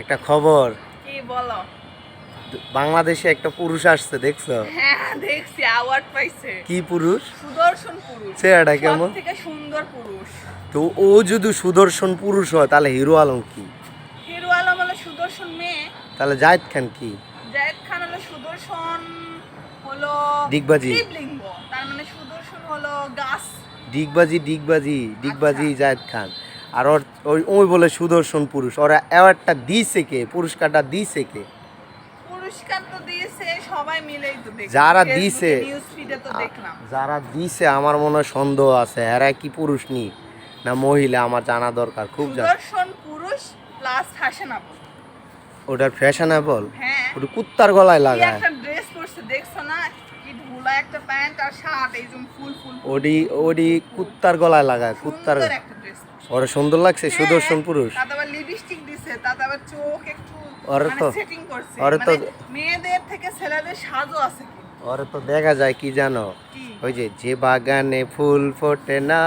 একটা খবর। কি বলো? বাংলাদেশে একটা পুরুষ আসছে দেখছ? হ্যাঁ দেখছি অ্যাওয়ার্ড পাইছে। কি পুরুষ? সুদর্শন পুরুষ। চেহারাটা কেমন? থেকে সুন্দর পুরুষ। তো ও যদি সুদর্শন পুরুষ হয় তাহলে হিরো আলম কি? হিরো আলম হলো সুদর্শন মেয়ে। তাহলে জাহিদ খান কি? জায়েদ খান হলো সুদর্শন হলো ডিগবাজি। তার মানে সুদর্শন হলো গাছ। ডিগবাজি ডিগবাজি ডিগবাজি জায়েদ খান। আর ওর ওই ওই বলে সুদর্শন পুরুষ। ওরা অ্যাওয়ার্ডটা দিছে কে? পুরস্কারটা কে? দিয়েছে দেখলাম। যারা দিছে যারা দিছে আমার মনে হয় সন্দেহ আছে। এরা কি পুরুষ নি? না মহিলা আমার জানা দরকার খুব সুদর্শন পুরুষ প্লাস ফ্যাশনেবল ওটার ফ্যাশনেবল হ্যাঁ। ওটা কুত্তার গলায় লাগায়। একটা ড্রেস পরছে দেখছ না? একটা প্যান্ট আর শার্ট এই যে ফুল ফুল ওডি ওডি কুত্তার গলায় লাগায় কুত্তার একটা ড্রেস ওরা সুন্দর লাগছে সুদর্শন পুরুষ। আবার লিপস্টিক দিছে আবার চোখ একটু ওরে মানে তো- সেটিং করছে। ওরে তো- মানে মেয়েদের থেকে ছেলেদের সাজও আছে কি তো দেখা যায় কি জানো? ওই যে যে বাগানে ফুল ফোটে না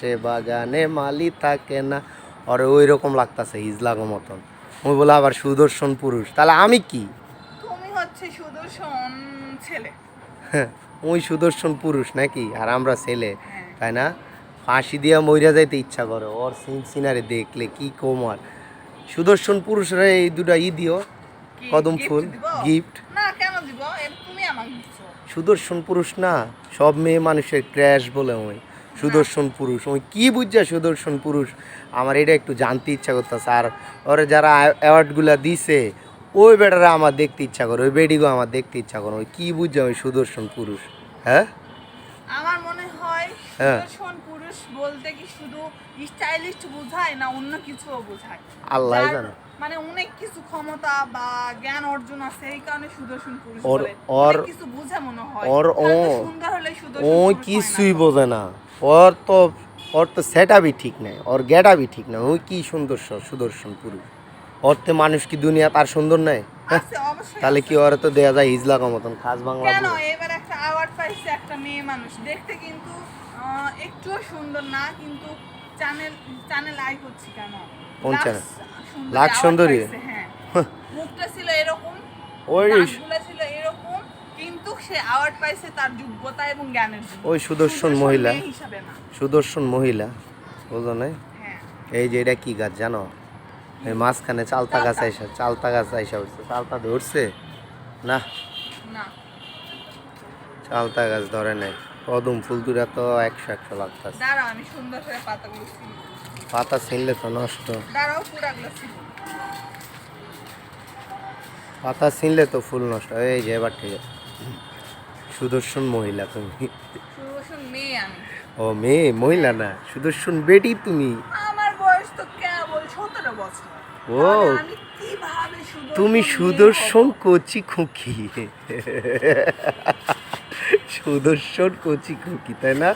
সে বাগানে মালি থাকে না। আর ওই রকম লাগতাছে হিজলাগো মতন। ওই বলে আবার সুদর্শন পুরুষ তাহলে আমি কি? তুমি হচ্ছে সুদর্শন ছেলে। ওই সুদর্শন পুরুষ নাকি? আর আমরা ছেলে হ্যাঁ। তাই না? ফাঁসি দিয়া মইরা যাইতে ইচ্ছা করে। ওর সিন সিনারে দেখলে কি কোমার সুদর্শন পুরুষরা এই দুটা ই দিও। কদম ফুল গিফট সুদর্শন পুরুষ না সব মেয়ে মানুষের ক্র্যাশ বলে ওই। সুদর্শন পুরুষ ওই কি বুঝছা সুদর্শন পুরুষ? আমার এটা একটু জানতে ইচ্ছা করতেছে। আর ওরে যারা অ্যাওয়ার্ডগুলো দিছে ওই বেটারা আমার দেখতে ইচ্ছা করে ওই বেডিগো আমার দেখতে ইচ্ছা করে। ওই কি বুঝছে ওই সুদর্শন পুরুষ? হ্যাঁ? আমার মনে হয় হ্যাঁ। পুরুষ বলতে কি শুধু স্টাইলিস্ট বোঝায় না অন্য কিছুও বোঝায়? আল্লাহ জানে। মানে অনেক কিছু ক্ষমতা বা জ্ঞান অর্জন আছে এই কারণে সুদর্শন পুরুষ ওর- ওর- কিছু বুঝে মনে হয়। ওর- ও- সুন্দর হলে সুদর্শন ও কিছুই বোঝে না। ওর তো ওর তো সেট আপই ঠিক নাই। ওর গেট আপই ঠিক নাই। ওই কি সুন্দর সুদর্শন পুরুষ। ওর তো মানুষ কি দুনিয়া তার সুন্দর নাই? তাহলে কি ওরা তো দেয়া যায় হিজলা মতন খাস বাংলা অ্যাওয়ার্ড পাইছে একটা মেয়ে মানুষ। দেখতে কিন্তু একটুও সুন্দর না কিন্তু চ্যানেল চ্যানেল আই করছি কেন? কোন লাক্স channel? সুন্দরী? পাইছে, হ্যাঁ। মুখটা ছিল এরকম ওই ছিল এরকম কিন্তু সে অ্যাওয়ার্ড পাইছে তার যোগ্যতা এবং জ্ঞানের জন্য। ওই সুদর্শন মহিলা। সুদর্শন মহিলা বুঝো না হ্যাঁ। এই যে এটা কি গাছ জানো? এই মাঝখানে চালতা। গাছ। আইসা চালতা গাছ আইসা উঠছে। চালতা ধরছে? না? না। চালতা গাছ ধরে নাই। কদম ফুল দুটা তো একশো একশো লাগতাছে। দাঁড়াও আমি সুন্দর করে পাতাগুলো পাতা ছিনলে তো নষ্ট। দাঁড়াও পুরাগুলো পাতা ছিনলে তো ফুল নষ্ট। এই যে এবার ঠিক আছে সুদর্শন মহিলা তুমি। সুদর্শন মেয়ে আমি। ও মেয়ে মহিলা না। সুদর্শন বেটি তুমি। আমার বয়স তো কেবল সতেরো বছর। ও। তুমি সুদর্শন? কচি খুকি। সুদর্শন কচি খুকি তাই না?